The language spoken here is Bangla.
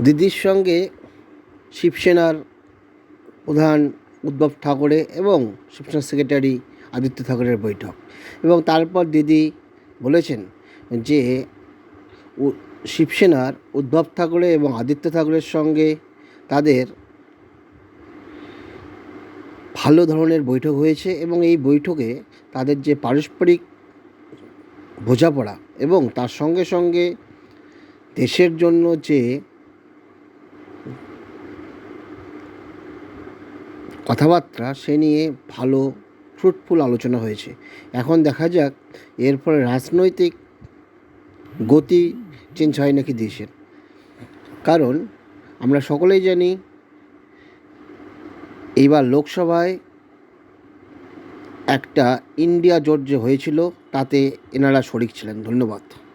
দিদির সঙ্গে শিবসেনার প্রধান উদ্ধব ঠাকরে এবং শিবসেনা সেক্রেটারি আদিত্য ঠাকরের বৈঠক। এবং তারপর দিদি বলেছেন যে শিবসেনার উদ্ধব ঠাকরে এবং আদিত্য ঠাকরের সঙ্গে তাদের ভালো ধরনের বৈঠক হয়েছে এবং এই বৈঠকে তাদের যে পারস্পরিক বোঝাপড়া এবং তার সঙ্গে সঙ্গে দেশের জন্য যে কথাবার্তা সে নিয়ে ভালো ফ্রুটফুল আলোচনা হয়েছে। এখন দেখা যাক, এর ফলে রাজনৈতিক গতি চেঞ্জ হয় নাকি দেশের। কারণ, আমরা সকলেই জানি, এইবার লোকসভায় একটা ইন্ডিয়া জোট যে হয়েছিল, তাতে এনারা শরিক ছিলেন। ধন্যবাদ।